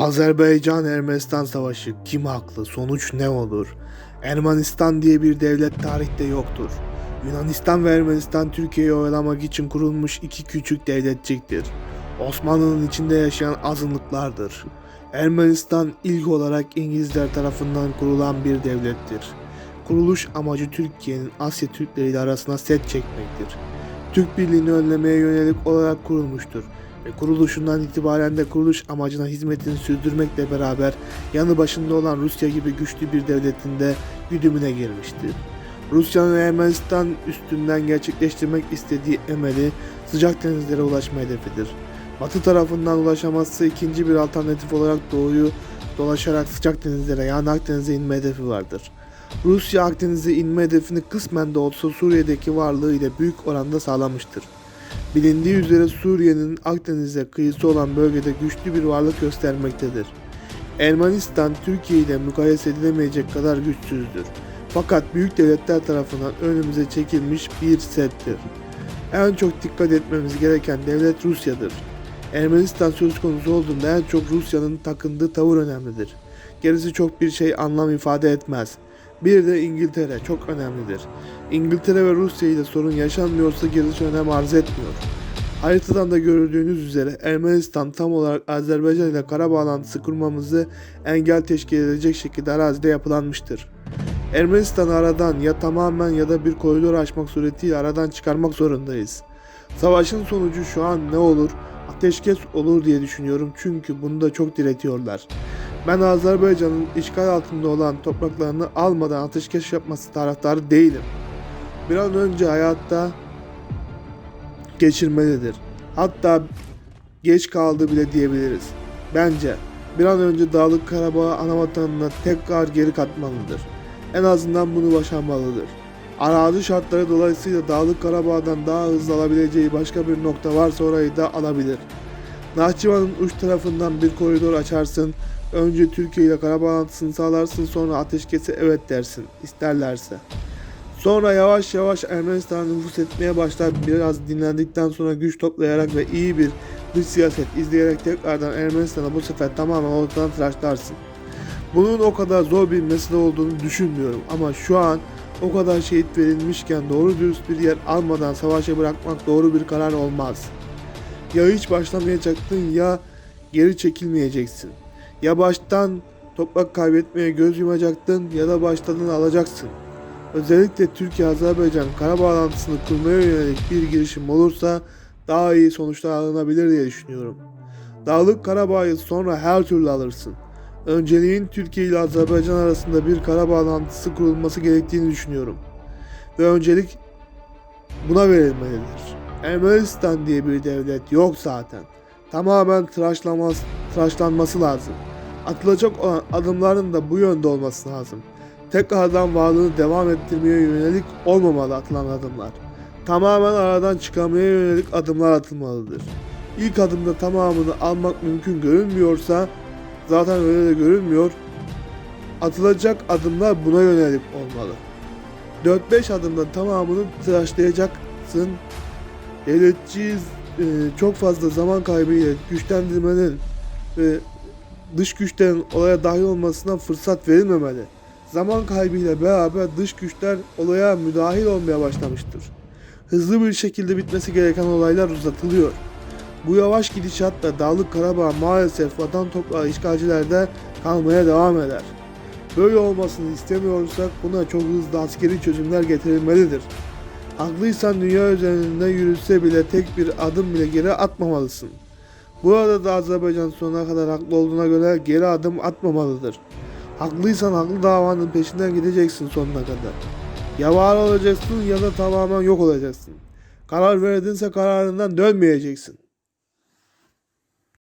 Azerbaycan-Ermenistan savaşı kim haklı? Sonuç ne olur? Ermenistan diye bir devlet tarihte yoktur. Yunanistan ve Ermenistan Türkiye'yi oyalamak için kurulmuş iki küçük devletçiktir. Osmanlı'nın içinde yaşayan azınlıklardır. Ermenistan ilk olarak İngilizler tarafından kurulan bir devlettir. Kuruluş amacı Türkiye'nin Asya Türkleri ile arasına set çekmektir. Türk Birliği'ni önlemeye yönelik olarak kurulmuştur ve kuruluşundan itibaren de kuruluş amacına hizmetini sürdürmekle beraber yanı başında olan Rusya gibi güçlü bir devletin de güdümüne girmiştir. Rusya'nın Ermenistan üstünden gerçekleştirmek istediği emeli sıcak denizlere ulaşma hedefidir. Batı tarafından ulaşamazsa ikinci bir alternatif olarak doğuyu dolaşarak sıcak denizlere yani Akdeniz'e inme hedefi vardır. Rusya Akdeniz'e inme hedefini kısmen de olsa Suriye'deki varlığı ile büyük oranda sağlamıştır. Bilindiği üzere Suriye'nin Akdeniz'e kıyısı olan bölgede güçlü bir varlık göstermektedir. Ermenistan Türkiye ile mukayese edilemeyecek kadar güçsüzdür. Fakat büyük devletler tarafından önümüze çekilmiş bir settir. En çok dikkat etmemiz gereken devlet Rusya'dır. Ermenistan söz konusu olduğunda en çok Rusya'nın takındığı tavır önemlidir. Gerisi çok bir şey anlam ifade etmez. Bir de İngiltere çok önemlidir. İngiltere ve Rusya ile sorun yaşanmıyorsa gerisi önem arz etmiyor. Haritadan da gördüğünüz üzere Ermenistan tam olarak Azerbaycan ile kara bağlantısı kurmamızı engel teşkil edecek şekilde arazide yapılanmıştır. Ermenistan'ı aradan ya tamamen ya da bir koridor açmak suretiyle aradan çıkarmak zorundayız. Savaşın sonucu şu an ne olur? Ateşkes olur diye düşünüyorum çünkü bunu da çok diretiyorlar. Ben Azerbaycan'ın işgal altında olan topraklarını almadan ateşkes yapması taraftarı değilim. Bir an önce hayatta geçirmelidir. Hatta geç kaldı bile diyebiliriz. Bence bir an önce Dağlık Karabağ ana vatanına tekrar geri katmalıdır. En azından bunu başarmalıdır. Arazi şartları dolayısıyla Dağlık Karabağ'dan daha hızlı alabileceği başka bir nokta varsa orayı da alabilir. Nahçıvan'ın uç tarafından bir koridor açarsın, önce Türkiye ile kara bağlantısını sağlarsın sonra ateşkese evet dersin, isterlerse. Sonra yavaş yavaş Ermenistan'a nüfus etmeye başlar. Biraz dinlendikten sonra güç toplayarak ve iyi bir dış siyaset izleyerek tekrardan Ermenistan'a bu sefer tamamen ortadan tıraşlarsın. Bunun o kadar zor bir mesele olduğunu düşünmüyorum ama şu an o kadar şehit verilmişken doğru dürüst bir yer almadan savaşa bırakmak doğru bir karar olmaz. Ya hiç başlamayacaktın ya geri çekilmeyeceksin. Ya baştan toprak kaybetmeye göz yumacaktın ya da baştan alacaksın. Özellikle Türkiye-Azerbaycan kara bağlantısını kurmaya yönelik bir girişim olursa daha iyi sonuçlar alınabilir diye düşünüyorum. Dağlık Karabağ'ı sonra her türlü alırsın. Önceliğin Türkiye ile Azerbaycan arasında bir kara bağlantısı kurulması gerektiğini düşünüyorum. Ve öncelik buna verilmelidir. Ermenistan diye bir devlet yok zaten. Tamamen tıraşlamaz, tıraşlanması lazım. Atılacak olan adımların da bu yönde olması lazım. Tekrardan varlığını devam ettirmeye yönelik olmamalı atılan adımlar. Tamamen aradan çıkarmaya yönelik adımlar atılmalıdır. İlk adımda tamamını almak mümkün görünmüyorsa zaten öyle de görünmüyor. Atılacak adımlar buna yönelik olmalı. 4-5 adımda tamamını tıraşlayacaksın. Devletçi e, çok fazla zaman kaybıyla güçlendirmenin ve dış güçlerin olaya dahil olmasına fırsat verilmemeli. Zaman kaybıyla beraber dış güçler olaya müdahil olmaya başlamıştır. Hızlı bir şekilde bitmesi gereken olaylar uzatılıyor. Bu yavaş gidişatla Dağlık Karabağ maalesef vatan toprağı işgalcilerde kalmaya devam eder. Böyle olmasını istemiyorsak buna çok hızlı askeri çözümler getirilmelidir. Haklıysan dünya üzerinde yürüse bile tek bir adım bile geri atmamalısın. Burada da Azerbaycan sonuna kadar haklı olduğuna göre geri adım atmamalıdır. Haklıysan haklı davanın peşinden gideceksin sonuna kadar. Ya var olacaksın ya da tamamen yok olacaksın. Karar verdinse kararından dönmeyeceksin.